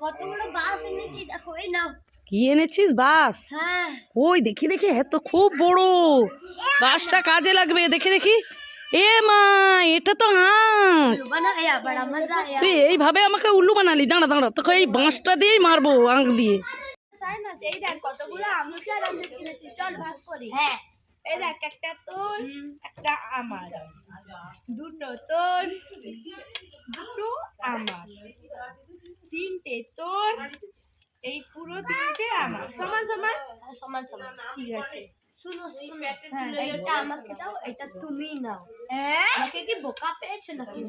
কতগুলো বাস এনেছি দেখো এই নাও। কি এনেছিস বাস? হ্যাঁ। ওই দেখি দেখি এত খুব বড়। বাসটা কাজে লাগবে দেখি দেখি। এ মা এটা তো আঁক তুই এইভাবে আমাকে উল্লু বানালি দাঁড়া দাঁড়া তোকে এই বাঁশটা দিয়েই মারবো আঁক দিয়ে। হ্যাঁ। দুটো তোর দুটো আমার। তিনটে। তোর এই পুরো তিনটে আমার। সমান সমান? সমান সমান। ঠিক আছে। শুনো শুনো। এটা আমাকে দাও এটা তুমি নাও। হ্যাঁ? আমাকে কি বোকা পেয়েছ নাকি?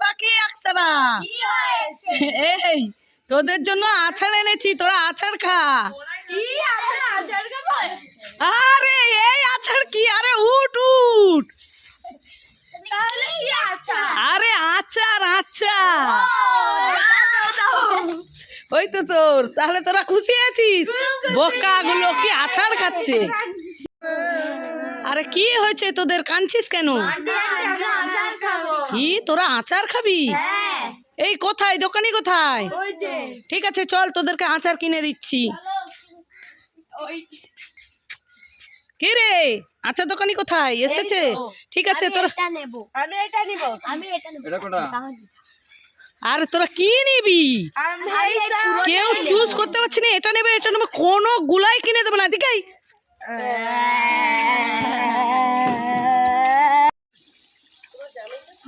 পাখি একতারা তোদের জন্য আচার এনেছি তোরা আচার খা। কি খাব? আরে এই আচার কি? আরে উঠ উঠ তাহলে কি আচার আরে আচার ওই তো তোর তাহলে তোরা খুশি আছিস? বোকা গুলো কি আচার খাচ্ছে? আরে কি হয়েছে তোদের? কাঁদছিস কেন? কি তোরা আচার খাবি? এই কোথায়? দোকানি কোথায়? ঠিক আছে চল তোদেরকে আচার কিনে দিচ্ছি। ওই কি রে? আচার দোকানি কোথায়? এসেছে? ঠিক আছে আমি তোরা এটা নেব। আমি এটা নিব। এটা নেব। তাহলে আর তোরা কি নিবি? কেউ চুজ করতে পারছি না এটা নেবে এটা নেবে কোনো গুলাই কিনে দেবো না দিকাই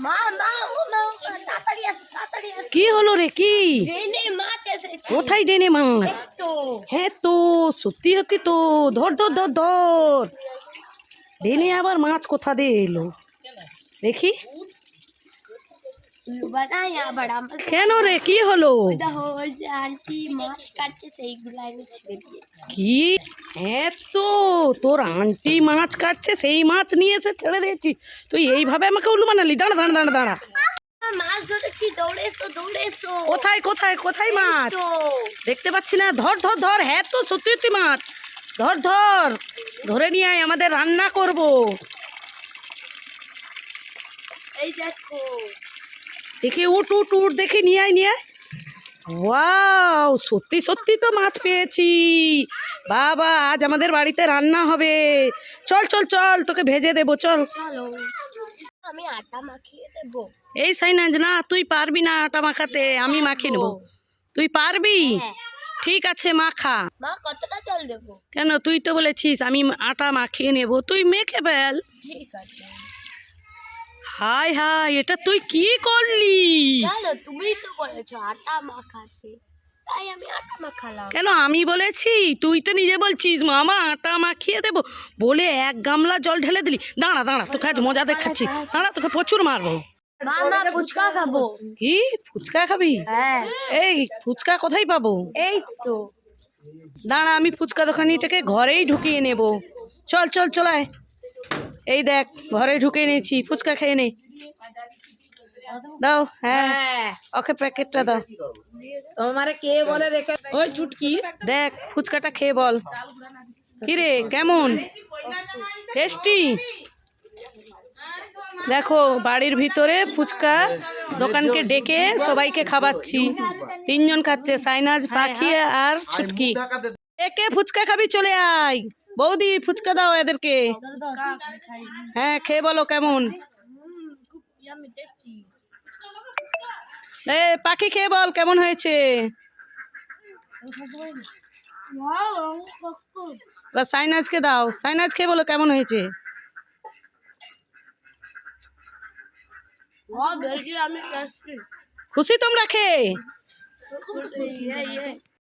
মা মা ও মা ও মা, তাড়াতাড়ি আসো তাড়াতাড়ি আসো। কি হলো রে কি? কোথায় ডেনে মাছ তো হ্যাঁ তো সত্যি সত্যি তো ধর ধর ধর ধর। ডেনে আবার মাছ কোথা দিয়ে এলো? দেখি। বানায়া বড়া মজা কেন রে? কি হলো? দেখো ওই যে আন্টি মাছ কাটছে সেইগুলো আমি ছেড়ে দিয়েছি। কি? হ্যাঁ তো তোর আন্টি মাছ কাটছে সেই মাছ নিয়ে এসে ছেড়ে দিয়েছি। তুই এইভাবে আমাকে উল্লু বানালি? দাঁড়া দাঁড়া দাঁড়া দাঁড়া। আ, মাছ ধরেছি দৌড়ে এসো দৌড়ে এসো কোথায় কোথায় কোথায় মাছ? দেখতে পাচ্ছি না। ধর ধর ধর হ্যাঁ তো সত্যি সত্যি মাছ। ধর ধর ধরে নিয়ে আয় আমাদের রান্না করব। এই দেখো। দেখি উঠ উঠ উঠ দেখি নিয়ে আয় নিয়ে আয়। ওয়াও সত্যি সত্যি তো মাছ পেয়েছি। বাবা আজ আমাদের বাড়িতে রান্না হবে। চল চল চল তোকে ভেজে দেবো চল। চলো। আমি আটা মাখিয়ে দেবো। এই সাইনাজ না তুই পারবি না আটা মাখাতে? আমি মাখিয়ে নেব। তুই পারবি? হ্যাঁ। ঠিক আছে মাখা। মা কতটা জল দেবো? কেন? তুই তো বলেছিস আমি আটা মাখিয়ে নেব। তুই মেখে ফেল। ঠিক আছে। হাই হাই এটা তুই কি করলি? জানো তুমি তো বলেছ আটা মাখাতে। তাই আমি আটা মাখালাম। কেন আমি বলেছি? তুই তো নিজে বলছিস মামা আটা মাখিয়ে দেবো। বলে এক গামলা জল ঢেলে দিলি। দাঁড়া দাঁড়া তোকে আজ মজা দেখাচ্ছি। দাঁড়া তোকে প্রচুর মারবো। মা মা ফুচকা খাব। কি? ফুচকা খাবি? হ্যাঁ। এই ফুচকা কোথায় পাবো? এই তো। দাঁড়া আমি ফুচকা দোকানিটাকে ঘরেই ঢুকিয়ে নেব। চল চল চলায় এই দেখ ঘরে ঢুকিয়ে নিয়েছি ফুচকা খেয়ে নে। দাও হ্যাঁ। ওকে প্যাকেটটা দাও। তোমারে কে বলে রেখে ওই চুটকি দেখ ফুচকাটা খেয়ে বল। কি রে কেমন? টেস্টি? দেখো বাড়ির ভিতরে ফুচকা দোকানকে ডেকে সবাইকে খাওয়াচ্ছি। তিনজন খাচ্ছে সাইনাজ পাখি আর ছুটকি একে ফুচকা খাবি? চলে আয়। বৌদি ফুচকা দাও এদেরকে। হ্যাঁ খেয়ে বলো কেমন। পাখি খেয়ে বল কেমন হয়েছে? সাইনাজকে দাও। সাইনাজ খেয়ে বলো কেমন হয়েছে? খুশি তোমরা খেয়ে?